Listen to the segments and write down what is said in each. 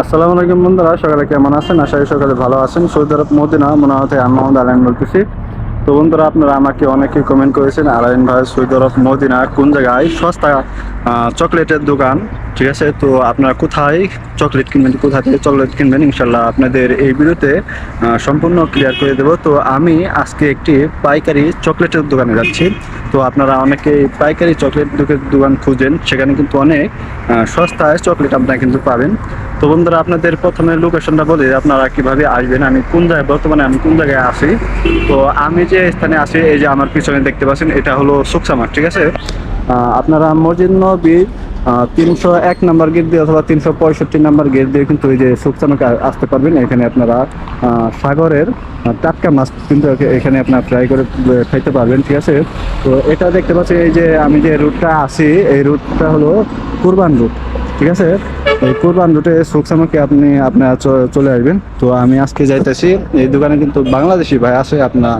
আসসালামু আলাইকুম বন্ধুরা, সকালে কেমন আছেন? আশা করি সকালে ভালো আছেন। সৌদি আরব মদিনা মনে হতে আমি মোহাম্মদ আলাইন বলতেছি। তো বন্ধুরা, আপনারা আমাকে অনেকে কমেন্ট করেছেন, আলাইন ভাই, সৌদি আরব মদিনা, কোন জায়গায়? সস্তা চকলেটের দোকান, ঠিক আছে? তো আপনারা কোথায় চকলেট কিনবেন কোথা থেকে চকলেট কিনবেন? ইনশাল্লাহ আপনাদের এই ভিডিওতে সম্পূর্ণ ক্লিয়ার করে দেবো। তো আমি আজকে একটি পাইকারি চকলেটের দোকানে যাচ্ছি। তো আপনারা অনেকে পাইকারি চকলেট দোকান খুঁজেন, সেখানে কিন্তু অনেক সস্তায় চকলেট আপনারা কিন্তু পাবেন। তো বন্ধুরা, আপনাদের প্রথমে লোকেশনটা বলি আপনারা কীভাবে আসবেন, আমি কোন জায়গায়, বর্তমানে আমি কোন জায়গায় আছি। তো আমি যে স্থানে আছি, এই যে আমার পিছনে দেখতে পাচ্ছেন, এটা হলো সুকসামার ঠিক আছে? আপনারা মসজিদ নবী তিনশো এক নাম্বার গেট দিয়ে অথবা তিনশো পঁয়ষট্টি নাম্বার গেট দিয়ে কিন্তু এই যে সুকসামাকে আসতে পারবেন। এখানে আপনারা সাগরের টাটকা মাছ কিন্তু এখে- এখানে আপনার ফ্রাই করে খাইতে পারবেন, ঠিক আছে? তো এটা দেখতে পাচ্ছি এই যে আমি যে রুটটা আছি, এই রুটটা হলো কুরবান রুট ঠিক আছে? এই কোরবান রুটে সুকসামাকে আপনি, আপনার চলে আসবেন। তো আমি আজকে যাইতেছি, এই দোকানে কিন্তু বাংলাদেশি ভাই আছে, আপনার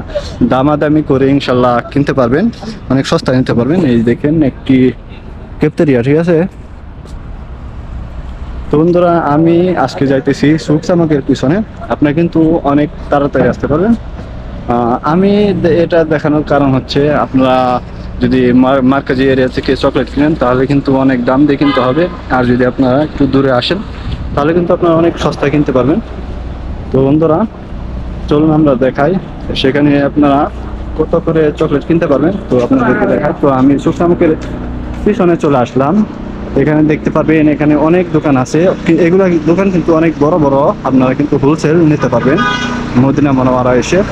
দামাদামি করে ইনশাল্লাহ কিনতে পারবেন, অনেক সস্তা নিতে পারবেন। এই দেখেন একটি কেপ্তেরিয়া ঠিক আছে? তো বন্ধুরা, আমি আজকে যাইতেছি সুকসামাকের পিছনে। আপনার কিন্তু অনেক তাড়াতাড়ি আসতে পারবেন। আমি এটা দেখানোর কারণ হচ্ছে আপনারা যদি মার- মার্কাজি এরিয়া থেকে চকলেট কিনেন, তাহলে কিন্তু অনেক দাম দিয়ে কিনতে হবে। আর যদি আপনারা একটু দূরে আসেন, তাহলে কিন্তু আপনারা অনেক সস্তায় কিনতে পারবেন। তো বন্ধুরা, চলুন আমরা দেখাই। সেখানে আপনারা কত করে চকলেট কিনতে পারবেন, তো আপনাদেরকে দেখাই। তো আমি সুকসামুকের পিছনে চলে আসলাম। এখানে দেখতে পারবেন, এখানে অনেক দোকান আছে। এগুলা দোকান কিন্তু অনেক বড় বড়। আপনারা কিন্তু হোলসেল নিতে পারবেন। মদিনা মনোয়ারা এসে।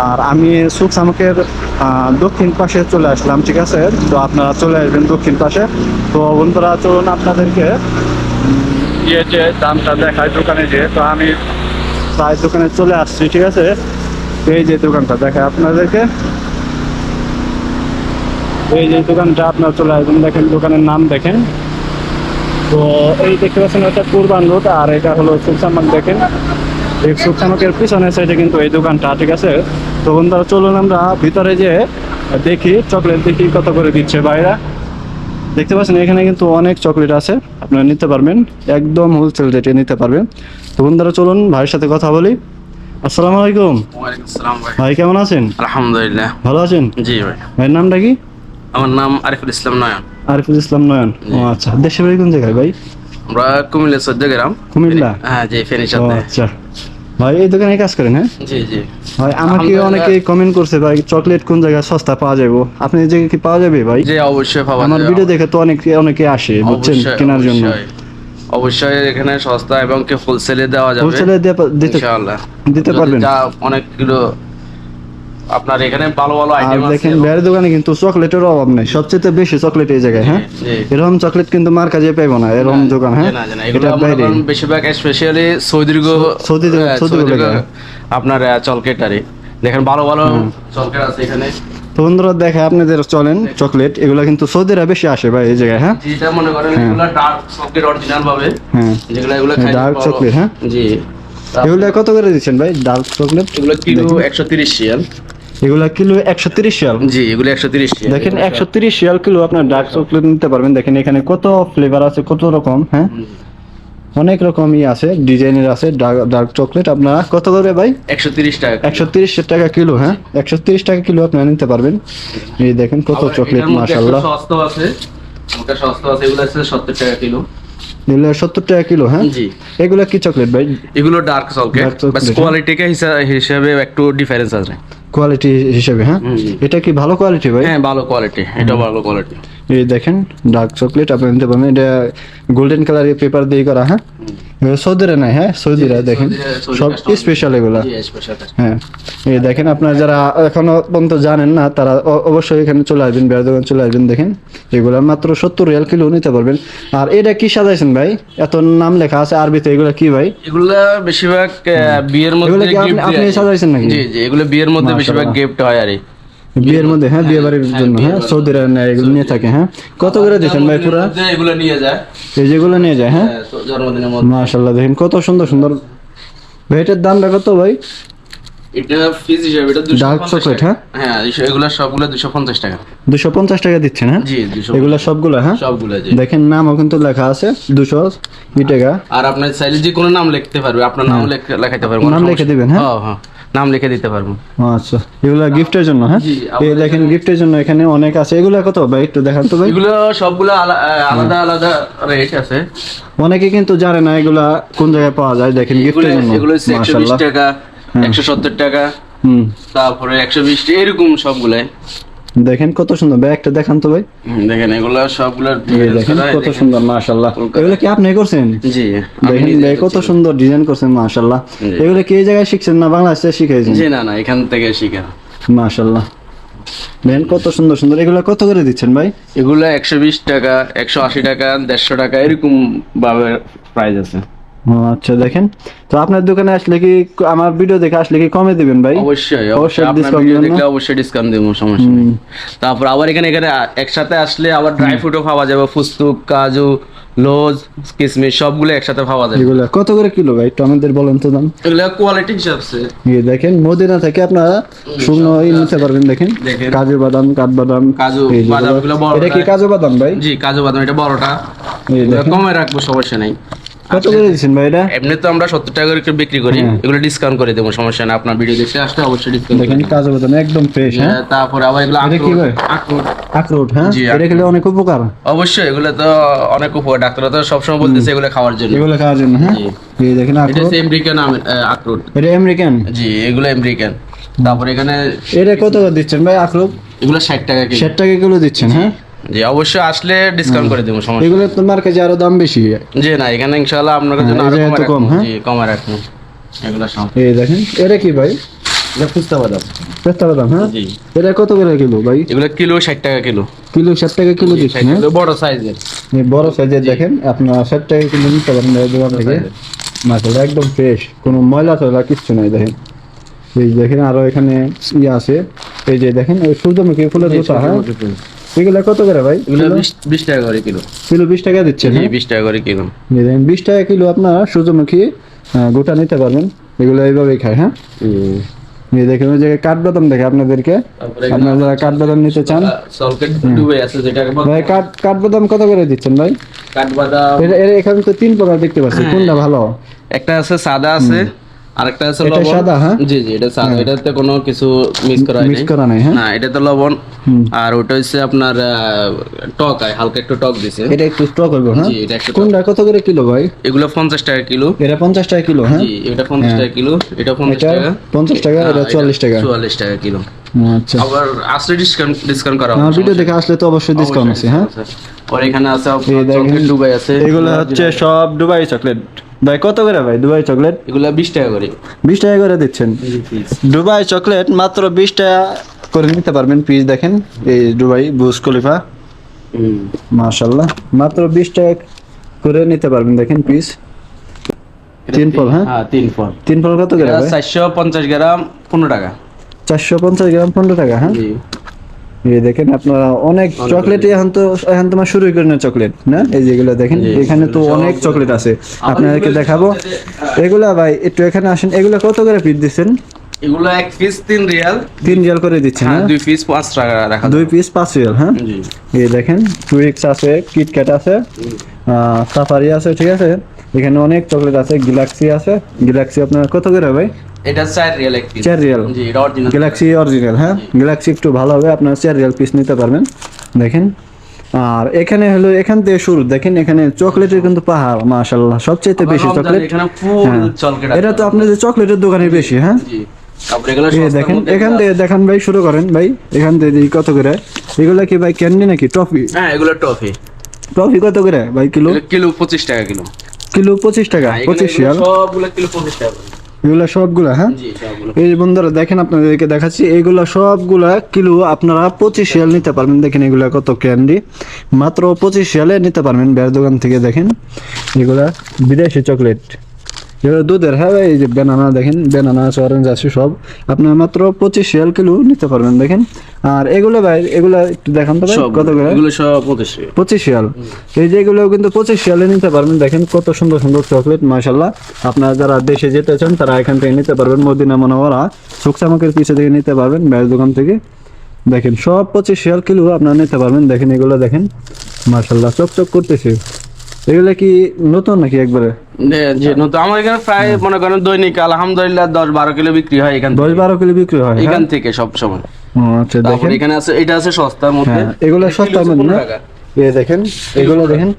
আর আমি সুকসামুকের আহ, দক্ষিণ পাশে চলে আসলাম ঠিক আছে? তো আপনারা চলে আসবেন দক্ষিণ পাশে। তো বন্ধুরা চলুন আপনাদেরকে ইয়ে যে দামটা দেখায় দোকানে যে তো আমি চায়ের দোকানে চলে আসছি ঠিক আছে? এই যে দোকানটা দেখায় আপনাদেরকে। এই যে দোকানটা আপনার চলে আসবেন দেখেন দোকানের নাম দেখেন। তো এই দেখতে পাচ্ছেন এটা কুরবান রোড আর এটা হলো সুলসামাক দেখেন। এই সুলসামাকের পিছনে সাইডে কিন্তু এই দোকানটা ঠিক আছে? তো বন্ধুরা চলুন আমরা ভিতরে যে দেখি চকলেট দেখি কত করে দিচ্ছে বাইরা দেখতে পাচ্ছেন এখানে কিন্তু অনেক চকলেট আছে আপনারা নিতে পারবেন একদম হোলসেল রেটে নিতে পারবেন। তো বন্ধুরা চলুন ভাইয়ের সাথে কথা বলি। আসসালামু আলাইকুম। ভাই। ভাই কেমন আছেন? আলহামদুলিল্লাহ। ভালো আছেন? জি ভাই। ভাইয়ের নামটা কি? আমার নাম আরিফুল ইসলাম নয়ন। আরিফুল ইসলাম নয়ন। ও আচ্ছা দেশে বাড়ি কোন জায়গায় ভাই? আমরা কুমিল্লা সদ্য গ্রাম কুমিল্লা? হ্যাঁ জি ফেনী আচ্ছা। ভাই এই দোকানে কাজ করেন হ্যাঁ? জি জি। ভাই আমাকে অনেকে কমেন্ট করছে ভাই চকলেট কোন জায়গায় সস্তা পাওয়া যাবে? আপনি এই জায়গায় কি পাওয়া যাবে ভাই? জি অবশ্যই পাওয়া আমার ভিডিও দেখে তো অনেকে অনেকে আসে বুঝছেন কেনার জন্য। অবশ্যই। এখানে সস্তা এবং কি হোলসেলে দেওয়া যাবে। হোলসেলে দিতে ইনশাআল্লাহ। দিতে পারবেন। যা অনেক কিলো আপনার এখানে ভালো ভালো আইটেম আছে দেখেন দোকানে কিন্তু চকলেটের অভাব নেই। সবচেয়ে বেশি চকলেট এই জায়গায় হ্যাঁ? এরকম চকলেট কিন্তু মার কাজে পাইবো না এরকম দোকান হ্যাঁ? এটা বাইরে। বেশিরভাগ স্পেশালি সৌদি সৌদি হ্যাঁ, সৌদি সৌদি বলে। আপনার দেখেন ভালো ভালো চলকেট আছে এখানে। তো বন্ধুরা দেখে আপনাদের চলেন চকলেট। এগুলো কিন্তু সৌদিরা বেশি আসে ভাই এই জায়গায় হ্যাঁ? যেটা মনে করেন এগুলো ডার্ক চকলেট অরিজিনাল ভাবে। হ্যাঁ। যেগুলো এগুলো হ্যাঁ, dark পারো। chocolate, হ্যাঁ? জি। এগুলো কত করে দিচ্ছেন ভাই ডার্ক চকলেট এগুলো কিলো একশো তিরিশ শিয়াল এগুলো কিলো একশো তিরিশ জি এগুলো একশো তিরিশ দেখেন একশো তিরিশ শিয়াল কিলো আপনার ডার্ক চকলেট নিতে পারবেন। দেখেন এখানে কত ফ্লেভার আছে কত রকম হ্যাঁ? অনেক রকমই আছে ডিজাইনের আছে ডার্ক চকলেট আপনারা কত করে ভাই? একশো তিরিশ টাকা একশো তিরিশ টাকা কিলো হ্যাঁ? একশো তিরিশ টাকা কিলো আপনারা নিতে পারবেন। এই দেখেন কত চকলেট মাশাল্লাহ সস্তা আছে ওটা সস্তা আছে এগুলো আছে সত্তর টাকা কিলো। এগুলো সত্তর টাকা কিলো হ্যাঁ? জি। এগুলো কি চকলেট ভাই? এগুলো ডার্ক চকলেট Dark chocolate, বাস হ্যাঁ। কোয়ালিটি হিসাবে একটু ডিফারেন্স আছে। কোয়ালিটি হিসেবে হ্যাঁ? এটা কি ভালো কোয়ালিটি ভাই? হ্যাঁ ভালো কোয়ালিটি এটা ভালো কোয়ালিটি এই দেখেন ডার্ক চকলেট আপনি নিতে পারবেন। এটা গোল্ডেন কালারের পেপার দিয়ে করা হ্যাঁ? সৌদিরা নাই হ্যাঁ? সৌদিরা দেখেন। সব। স্পেশাল এগুলা। হ্যাঁ। এই দেখেন আপনারা যারা এখনও পর্যন্ত জানেন না তারা অবশ্যই এখানে চলে আসবেন বেড়া দোকান চলে আসবেন দেখেন। এগুলা মাত্র সত্তর রিয়াল কিলো নিতে পারবেন। আর এটা কি সাজাইছেন ভাই? এত নাম লেখা আছে আরবিতে এগুলা কি ভাই? এগুলা বেশিরভাগ বিয়ের মধ্যে আপনি-। সাজাইছেন নাকি? জি জি এগুলো বিয়ের মধ্যে বেশিরভাগ গিফট হয় আর বিয়ের মধ্যে হ্যাঁ বিয়ে বাড়ির জন্য হ্যাঁ সৌদিরা এগুলো নিয়ে থাকে হ্যাঁ। কত করে দিচ্ছেন ভাই পুরা? এগুলো নিয়ে যায়। এই যেগুলো নিয়ে যায় হ্যাঁ? হ্যাঁ, জন্মদিনের মধ্যে। দেখেন কত সুন্দর সুন্দর। ভাই এটার দামটা কত ভাই? এটা ফিজ হিসাবে এটা দুশো Dark chocolate, হ্যাঁ? হ্যাঁ এগুলো সবগুলো দুশো পঞ্চাশ টাকা। দুশো পঞ্চাশ টাকা দিচ্ছেন হ্যাঁ? জি দুশো এগুলো সবগুলো হ্যাঁ? সবগুলো জি। দেখেন নামও কিন্তু লেখা আছে টাকা আর আপনার চাইলে যে কোনো নাম লিখতে পারবে আপনার নাম লেখ- লেখাইতে পারব নাম লিখে দিবেন, হ্যাঁ? হ্যাঁ হ্যাঁ। নাম লিখে দিতে পারব। আচ্ছা এগুলো গিফটের জন্য হ্যাঁ? এই দেখেন গিফটের জন্য এখানে অনেক আছে। এগুলো কত ভাই? একটু দেখান তো ভাই। এগুলো সবগুলো আলা- আলাদা আলাদা রেট আছে। অনেকে কিন্তু জানে না এগুলা কোন জায়গায় পাওয়া যায়। দেখেন গিফটের জন্য। এগুলো হচ্ছে একশো বিশ মাশাআল্লাহ। টাকা একশো সত্তর টাকা হুম। তারপরে একশো বিশ এরকম সবগুলাই। দেখেন কত সুন্দর। একটা দেখান তো ভাই। দেখেন এগুলো সবগুলোর দেখেন কত সুন্দর মাশাআল্লাহ। এগুলো কি আপনি করছেন? জি দেখেন ভাই কত সুন্দর ডিজাইন করছেন মাশাআল্লাহ। জি। এগুলো কি এই জায়গায় শিখছেন না বাংলাদেশে শিখাইছেন? জি না না এখান থেকে শিখা। মাশাআল্লাহ। দেখেন কত সুন্দর সুন্দর। এগুলো কত করে দিচ্ছেন ভাই? এগুলো একশো বিশ টাকা একশো আশি টাকা দেড়শো টাকা এরকম ভাবে প্রাইস আছে। আচ্ছা দেখেন। তো আপনার দোকানে আসলে কি আমার ভিডিও দেখে আসলে কি কমে দিবেন ভাই? অবশ্যই অবশ্যই আপনার ভিডিও দেখলে? অবশ্যই ডিসকাউন্ট দেবো সমস্যা নেই। তারপর আবার এখানে এখানে একসাথে আসলে আবার ড্রাই ফ্রুটও পাওয়া যাবে। ফুস্তুক কাজু লোজ কিসমিস সবগুলো একসাথে পাওয়া যাবে। এগুলো কত করে কিলো ভাই? একটু আমাদের বলেন তো দাম। এগুলো কোয়ালিটি হিসাবছে এই দেখেন মদিনা থেকে আপনারা শুকনো ই নিতে পারবেন দেখেন। কাজু বাদাম কাঠবাদাম। কাজু এই বাদামগুলো বড় এটা কি কাজু বাদাম ভাই? জি কাজু বাদাম এটা বড়টা। এই দেখেন। কমে রাখব সমস্যা নেই। কত করে দিচ্ছেন ভাই এটা এমনি তো আমরা সত্তর টাকা করে বিক্রি করি। হ্যাঁ। এগুলো ডিসকাউন্ট করে দেবো সমস্যা নেই আপনার ভিডিও দেখে আসলে অবশ্যই ডিসকাউন্ট দেখেন কাজু বাদাম একদম ফ্রেশ হ্যাঁ? তারপর আবার এগুলো এটা কি ভাই? আখরোট। আখরোট হ্যাঁ? এটা খেলে অনেক উপকার। অবশ্যই এগুলো তো অনেক উপকার। ডাক্তাররা তো সবসময় বলতেছে এগুলো খাওয়ার জন্য। এগুলো খাওয়ার জন্য হ্যাঁ? জি। এই দেখেন আখরোট। হচ্ছে আমেরিকান আখরোট। এটা আমেরিকান জি এগুলো আমেরিকান তারপর এখানে এটা কত করে দিচ্ছেন ভাই আখরোট? এগুলো ষাট টাকা কেজি। ষাট টাকা কিলো দিচ্ছেন হ্যাঁ? জি অবশ্যই আসলে ডিসকাউন্ট করে দেবো সমস্যা এগুলো তো মার্কেটে আরও দাম বেশি। জি না এখানে ইনশাআল্লাহ আপনার জন্য হ্যাঁ, আরও কমে হ্যাঁ? জি কমে রাখব। এগুলো সব। এই দেখেন এটা কি ভাই? এটা ফুস্তা বাদাম। পেস্তা বাদাম হ্যাঁ? জি। এটা কত করে কিলো ভাই? এগুলো কিলো ষাট টাকা কিলো। কিলো ষাট টাকা কিলো দিচ্ছেন হ্যাঁ? বড় সাইজের। বড় সাইজের দেখেন আপনার ষাট টাকা কিলো নিতে পারেন দোকান থেকে। মাছটা একদম ফ্রেশ কোনো ময়লা টয়লা কিচ্ছু নাই দেখেন। এই দেখেন আরও এখানে ইয়ে আছে। এই যে দেখেন ওই সূর্যমুখী ফুলের দোসা হ্যাঁ? এগুলো কত করে ভাই? এগুলো টাকা করে কিলো। কিলো বিশ টাকা দিচ্ছেন জি হ্যাঁ টাকা করে কিলো। দেখেন বিশ টাকা কিলো আপনার সূর্যমুখী গোটা নিতে পারবেন। এগুলো এইভাবেই খায় হ্যাঁ? এই দেখেন ওই জায়গায় কাঠবাদাম দেখে আপনাদেরকে। আপনারা যারা কাঠবাদাম নিতে চান। ভাই কাঠ কাঠবাদাম কত করে দিচ্ছেন ভাই? কাঠবাদাম এখানে তো তিন প্রকার দেখতে পাচ্ছি। কোনটা ভালো? একটা আছে সাদা আছে। আরেকটা আছে এটা লবণ। সাদা, হ্যাঁ? জি জি এটা সাদা। এটাতে কোনো কিছু মিক্স করা মিক্স করা নাই হ্যাঁ? না এটাতে লবণ। আর ওটা হচ্ছে আপনার টক হয় হালকা একটু টক দিছে। এটা একটু স্টক করব হ্যাঁ? জি এটা একটু কোনটা? কত করে কিলো ভাই? এগুলো পঞ্চাশ টাকা কিলো। এটা পঞ্চাশ টাকা কিলো হ্যাঁ? জি এটা পঞ্চাশ টাকা কিলো। এটা পঞ্চাশ এটা টাকা। পঞ্চাশ টাকা হ্যাঁ, এটা চুয়াল্লিশ টাকা। চুয়াল্লিশ টাকা কিলো। আচ্ছা। আবার আসলে ডিসকাউন্ট ডিসকাউন্ট করা হবে ভিডিও দেখে আসলে তো অবশ্যই ডিসকাউন্ট আছে হ্যাঁ? আর এখানে আছে চকলেট ডুবাই আছে। এগুলো হচ্ছে সব দুবাই চকলেট। ভাই কত করে ভাই দুবাই চকলেট? এগুলো বিশ টাকা করে। বিশ টাকা করে দিচ্ছেন। দুবাই চকলেট মাত্র বিশ টাকা করে নিতে পারবেন পিস দেখেন। এই দুবাই বুজ খলিফা। মাশাল্লাহ মাত্র বিশ টাকা করে নিতে পারবেন দেখেন পিস তিন ফল, হ্যাঁ? হ্যাঁ তিন ফল। তিন ফল কত করে চারশো পঞ্চাশ গ্রাম পনেরো টাকা। চারশো পঞ্চাশ গ্রাম পনেরো টাকা হ্যাঁ? এই দেখেন আপনারা অনেক চকলেট এখন তো এখন তোমার শুরু করে না চকলেট না? এই যেগুলো দেখেন এখানে তো অনেক চকলেট আছে। আপনাদেরকে দেখাবো। এগুলা ভাই একটু এখানে আসেন। এগুলা কত করে পিস দিচ্ছেন? এগুলো এক পিস তিন রিয়াল। তিন রিয়াল করে দিচ্ছেন হ্যাঁ হ্যাঁ? দুই পিস পাঁচ টাকা রাখা দুই পিস পাঁচ রিয়াল হ্যাঁ? জি। এই দেখেন টুইক্স আছে কিটক্যাট আছে সাফারি আছে ঠিক আছে? এখানে অনেক চকলেট আছে গ্যালাক্সি আছে। গ্যালাক্সি আপনার কত করে ভাই? এটা চার রিয়াল এক পিস চার রিয়াল জি এটা অরিজিনাল গ্যালাক্সি অরিজিনাল হ্যাঁ? গ্যালাক্সি একটু ভালো হবে আপনার চার রিয়াল পিস নিতে পারবেন। দেখেন। আর এখানে হলো এখান থেকে শুরু। দেখেন এখানে চকলেটের কিন্তু পাহাড় মাশাল্লাহ সবচেয়ে বেশি চকলেট। হ্যাঁ। এটা তো আপনাদের চকলেটের দোকানে বেশি হ্যাঁ? দেখেন এখান থেকে দেখান ভাই শুরু করেন ভাই। এখান থেকে কত করে? এগুলা কি ভাই ক্যান্ডি নাকি? টফি হ্যাঁ এগুলো টফি টফি কত করে ভাই? কিলো? কিলো পঁচিশ টাকা কিলো। কিলো পঁচিশ টাকা হ্যাঁ, পঁচিশ সবগুলো কিলো পঁচিশ টাকা। এগুলা সবগুলা হ্যাঁ? এই বন্ধুরা দেখেন আপনাদেরকে দেখাচ্ছি এইগুলা সবগুলা কিলো আপনারা পঁচিশ রিয়াল নিতে পারবেন। দেখেন এগুলা কত ক্যান্ডি। মাত্র পঁচিশ রিয়ালে নিতে পারবেন। বের দোকান থেকে দেখেন এগুলা বিদেশি চকলেট। দুধের হ্যাঁ এই যে বেনানা দেখেন বেনানা আছে অরেঞ্জ আছে সব। আপনার মাত্র পঁচিশ শিয়াল কিলো নিতে পারবেন দেখেন। আর এগুলো ভাই এগুলো একটু দেখান তো ভাই কত করে? এগুলো সব পঁচিশে পঁচিশ শিয়াল এই যে এগুলো কিন্তু পঁচিশ শিয়ালে নিতে পারবেন দেখেন কত সুন্দর সুন্দর চকলেট মাশাল্লাহ আপনারা যারা দেশে যেতে চান তারা এখান থেকে নিতে পারবেন মদিনা মনোহরা সুকসামকের পিছে থেকে নিতে পারবেন ব্যাস দোকান থেকে। দেখেন সব পঁচিশ শিয়াল কিলো আপনারা নিতে পারবেন দেখেন এগুলো দেখেন। মাশাল্লাহ চকচক করতেছে। এগুলো কি নতুন নাকি একবারে? নতুন। আমার এখানে প্রায় মনে করেন দৈনিক আলহামদুলিল্লাহ দশ বারো কিলো বিক্রি হয় এখান দশ বারো কিলো বিক্রি হয় হ্যাঁ? এখান থেকে সব সময়। আচ্ছা দেখেন। এখানে আছে এটা আছে সস্তার মধ্যে। হ্যাঁ এগুলো সস্তার মধ্যে না? দেখেন এগুলো দেখেন।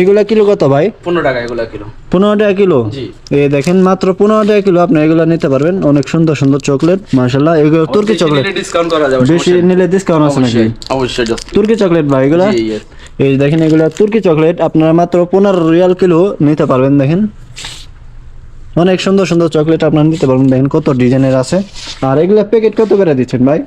এগুলো কিলো কত ভাই? পনেরো টাকা এগুলো কিলো। পনেরো টাকা কিলো? এ দেখেন মাত্র পনেরো টাকা কিলো আপনি এগুলো নিতে পারবেন। অনেক সুন্দর সুন্দর চকলেট মার্শাল্লাহ এগুলো তুর্কি চকলেট। ডিসকাউন্ট করা যাবে বেশি নিলে ডিসকাউন্ট আছে নাকি? অবশ্যই তুর্কি চকলেট ভাই এগুলা। এই দেখেন এগুলা তুর্কি চকলেট আপনারা মাত্র পনেরো রিয়াল কিলো নিতে পারবেন দেখেন। অনেক সুন্দর সুন্দর চকলেট আপনারা নিতে পারবেন দেখেন কত ডিজাইনের আছে। আর এগুলা প্যাকেট কত করে দিচ্ছেন ভাই?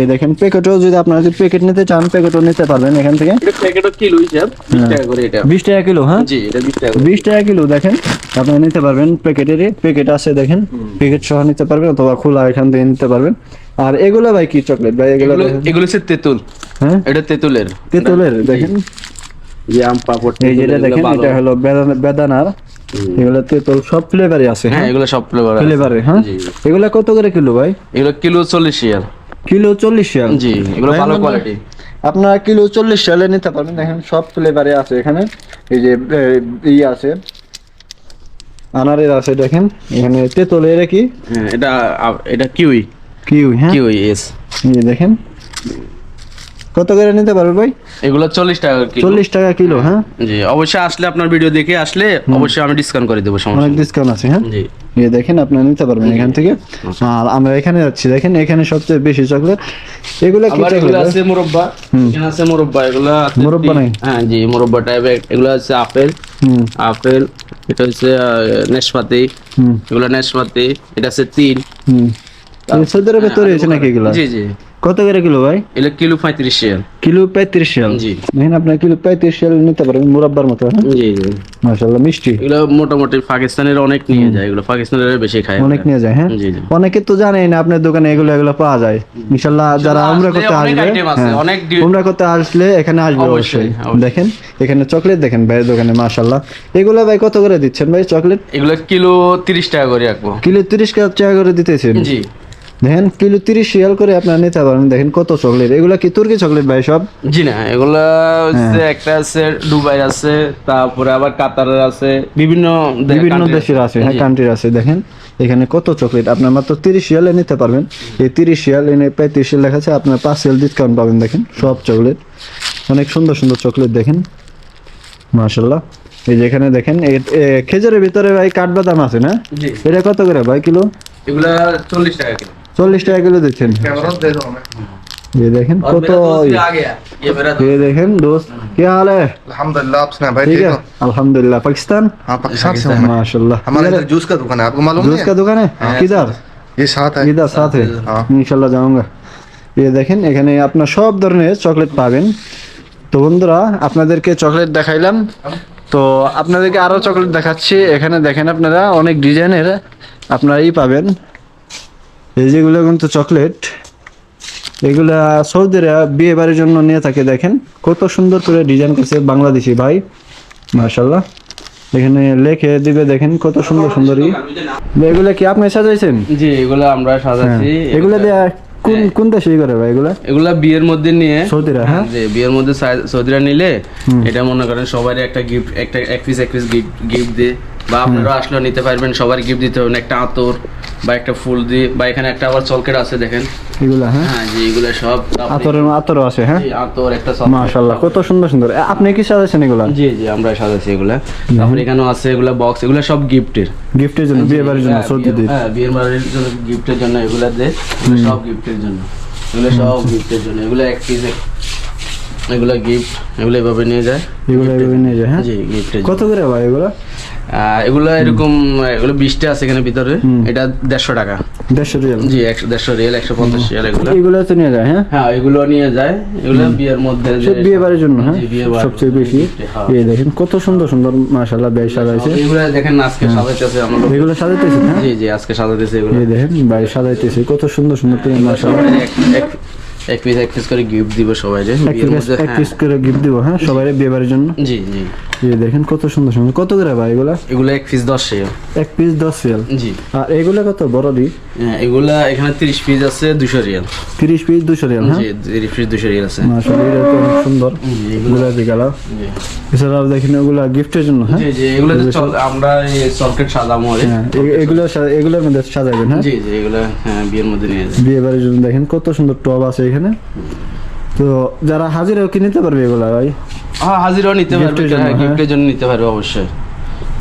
এই দেখেন প্যাকেটও যদি আপনারা যদি প্যাকেট নিতে চান প্যাকেটও নিতে পারবেন এখান থেকে। প্যাকেটও কিলো হিসাব বিশ টাকা করে এটা। বিশ টাকা কিলো হ্যাঁ? জি এটা বিশ টাকা টাকা কিলো দেখেন আপনারা নিতে পারবেন প্যাকেটের প্যাকেট আছে দেখেন প্যাকেট সহ নিতে পারবেন অথবা খোলা এখান থেকে নিতে পারবেন। আর এগুলো ভাই কি চকলেট ভাই? এগুলো এগুলো এগুলো হচ্ছে তেঁতুল। হ্যাঁ? এটা তেঁতুলের। তেঁতুলের দেখেন। যে আম পাপড় এই যেটা দেখেন এটা হলো বেদানা- বেদানার। এগুলো তেঁতুল সব ফ্লেভারই আছে হ্যাঁ হ্যাঁ? এগুলো সব ফ্লেভার ফ্লেভারে হ্যাঁ? এগুলো কত করে কিলো ভাই? এগুলো কিলো চল্লিশ রিয়াল। কিলো চল্লিশ শিয়াল জি এগুলো ভালো কোয়ালিটি আপনারা কিলো চল্লিশ সালে নিতে পারবেন দেখেন সব ফ্লেভারে আছে এখানে। এই যে ই আছে। আনারের আছে দেখেন। এখানে তেঁতুলের কি? হ্যাঁ এটা এটা কিউই। কিউই হ্যাঁ? কিউই এস এই দেখেন। কত করে নিতে পারবে ভাই? এগুলো চল্লিশ টাকা কিলো। চল্লিশ টাকা কিলো হ্যাঁ? জি অবশ্যই আসলে আপনার ভিডিও দেখে আসলে অবশ্যই আমি ডিসকাউন্ট করে দেবো সমস্যা অনেক ডিসকাউন্ট আছে হ্যাঁ? জি। এই দেখেন আপনারা নিতে পারবেন এখান থেকে। আর আমরা এখানে যাচ্ছি দেখেন এখানে সবচেয়ে বেশি চকলেট এগুলো কি চকলেট আছে মুরব্বা। এখানে আছে মুরব্বা এগুলো আছে মুরব্বা নাই? হ্যাঁ জি মুরব্বা টাইপের এগুলো আছে আপেল। আপেল এটা হচ্ছে নেশপাতি এগুলো নেশপাতি এটা আছে তিল। সৌদি আরবে তৈরি হয়েছে নাকি এগুলো? জি জি। কত করে কিলো ভাই? এগুলো কিলো পঁয়ত্রিশ রিয়াল। কিলো পঁয়ত্রিশ শিয়াল জি। দেখেন আপনার কিলো পঁয়ত্রিশ শিয়াল নিতে পারবেন মুরাব্বার মতো হ্যাঁ? জি জি। মাশাল্লাহ মিষ্টি। এগুলো মোটামুটি পাকিস্তানের অনেক নিয়ে যায় এগুলো পাকিস্তানের বেশি খায় অনেক নিয়ে যায় হ্যাঁ? জি জি। অনেকে তো জানেই না আপনার দোকানে এগুলো এগুলো পাওয়া যায়। ইনশাল্লাহ যারা আসলে উমরা করতে আসবে হ্যাঁ, অনেক উমরা করতে আসলে এখানে আসবে অবশ্যই। দেখেন এখানে চকলেট দেখেন ভাইয়ের দোকানে মাশাল্লাহ এগুলো ভাই কত করে দিচ্ছেন ভাই চকলেট এগুলো কিলো তিরিশ টাকা করে রাখব। কিলো তিরিশ টাকা করে দিতেছেন? জি। দেখেন কিলো তিরিশ শিয়াল করে আপনারা নিতে পারেন দেখেন কত চকলেট এগুলো কি তুর্কি চকলেট ভাই সব? জি না এগুলো হচ্ছে একটা আছে দুবাই আছে তারপরে আবার কাতারের আছে বিভিন্ন বিভিন্ন দেশের আছে। হ্যাঁ কান্ট্রির আছে দেখেন। এখানে কত চকলেট আপনার মাত্র তিরিশ শিয়ালে নিতে পারবেন। এই তিরিশ শিয়াল এনে পঁয়ত্রিশ শিয়াল লেখা আছে আপনার পাঁচ শিয়াল ডিসকাউন্ট পাবেন দেখেন সব চকলেট অনেক সুন্দর সুন্দর চকলেট দেখেন। মাশাল্লাহ এই যে এখানে দেখেন খেজুরের ভিতরে ভাই কাঠবাদাম আছে না? এটা কত করে ভাই কিলো? এগুলা চল্লিশ টাকা কিলো। চল্লিশ টাকা কিলো দিচ্ছেন ये देखें और को मेरा तो दोस्त भी आ गया ये मेरा ये देखें दोस्त क्या हाल है अल्हम्दुलिल्लाह आप सुनाए भाई ठीक ठीक है हो अल्हम्दुलिल्लाह पाकिस्तान हाँ पाकिस्तान से हूँ मैं माशाल्लाह हमारे इधर इधर जूस का दुकान है आपको मालूम जूस नहीं का है दुकान है किधर ये साथ है ইদার সাথে হ্যাঁ। ইনশাল্লাহ যাওঙ্গা এই দেখেন এখানে আপনার সব ধরনের চকলেট পাবেন তো বন্ধুরা আপনাদেরকে চকলেট দেখাইলাম তো আপনাদেরকে আরো চকলেট দেখাচ্ছি এখানে দেখেন আপনারা অনেক ডিজাইনের আপনারা ই পাবেন এই যেগুলো কিন্তু চকলেট এগুলা সৌদিরা বিয়ে বাড়ির জন্য নিয়ে থাকে দেখেন। কত সুন্দর করে ডিজাইন করছে বাংলাদেশি ভাই মাশাল্লাহ এখানে লেখে দিবে দেখেন কত সুন্দর সুন্দরই এগুলা কি আপনি সাজাইছেন? জি এগুলো আমরা সাজাচ্ছি। এগুলো দেয়া কোন কোন দেশে করে ভাই এগুলা? এগুলা বিয়ের মধ্যে নিয়ে সৌদিরা হ্যাঁ। যে বিয়ের মধ্যে সৌদিরা নিলে এটা মনে করেন সবাই একটা গিফট একটা এক পিস এক পিস গিফট গিফট দিয়ে বা আপনারা আসলেও নিতে পারবেন সবার গিফট দিতে হবে একটা আতর বা একটা ফুল দিয়ে বা এখানে একটা আবার চলকেট আছে দেখেন। এগুলা হ্যাঁ? হ্যাঁ জি এগুলো সব আপনি- আতরের আতরও আছে হ্যাঁ? আতর একটা চলকেট। মাশাল্লাহ কত সুন্দর সুন্দর। আপনি কি সাজাইছেন এগুলা? জি জি আমরা সাজাচ্ছি এগুলা। তারপরে এখানেও আছে এগুলা বক্স এগুলা সব গিফটের গিফটের জন্য বিয়ে বাড়ির জন্য সৌদিদের হ্যাঁ বিয়ের বাড়ির জন্য গিফটের জন্য এগুলা দে সব গিফটের জন্য। এগুলো সব গিফটের জন্য এগুলো এক পিস এগুলো গিফট এগুলো এভাবে নিয়ে যায়। এগুলো এগুলো নিয়ে যায় হ্যাঁ? জি গিফটের কত করে ভাই এগুলো? এগুলো এরকম এগুলো বিশটা আছে এখানে ভিতরে। এটা দেড়শো টাকা। দেড়শো রিয়াল? জি একশো দেড়শো রিয়েল একশো পঞ্চাশ রিয়েল এগুলো। এগুলো তো নিয়ে যায় হ্যাঁ? হ্যাঁ এগুলো নিয়ে যায়। এগুলো বিয়ের মধ্যে বিয়ে বাড়ির জন্য হ্যাঁ? সবচেয়ে বেশি। হ্যাঁ। এই দেখেন কত সুন্দর সুন্দর মাশাআল্লাহ ব্যয় সাজাইছে। এগুলো দেখেন আজকে সাজাইতেছে আমরা এগুলো সাজাইতেছে হ্যাঁ? জি জি আজকে সাজাইতেছে এগুলো। এই দেখেন ভাই সাজাইতেছে কত সুন্দর সুন্দর মাশাআল্লাহ। এক- পিস এক পিস করে গিফট দিব সবাই যে এক বিয়ের পিস হ্যাঁ। পিস করে গিফট দিব হ্যাঁ সবাই বিয়ে বাড়ির জন্য? জি জি। এই দেখেন কত সুন্দর সুন্দর। কত করে ভাই এগুলা? এগুলো এক পিস দশ রিয়াল। এক পিস দশ রিয়াল? জি। আর এগুলা কত? বড় দি? হ্যাঁ, এগুলা এখানে তিরিশ পিস আছে দুশো রিয়াল। তিরিশ পিস দুশো রিয়াল হ্যাঁ? তিরিশ পিস দুশো রিয়াল আছে। মাশাআল্লাহ এটা তো অনেক সুন্দর। এগুলো। গোলাপি কালার। এছাড়াও দেখেন ওগুলা গিফটের জন্য হ্যাঁ? জি জি এগুলো আমরা আরে। হ্যাঁ এগুলো এগুলোর মধ্যে সাজাবেন হ্যাঁ? জি জি এগুলো হ্যাঁ বিয়ের মধ্যে নিয়ে যায় বিয়ে বাড়ির জন্য দেখেন কত সুন্দর টব আছে এখানে। তো যারা হাজিরাও কি নিতে পারবে এগুলা ভাই। হ্যাঁ হাজিরাও নিতে পারবে। জন্য, হ্যাঁ হ্যাঁ। গিফটের জন্য নিতে পারবে অবশ্যই।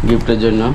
গিফটের জন্য।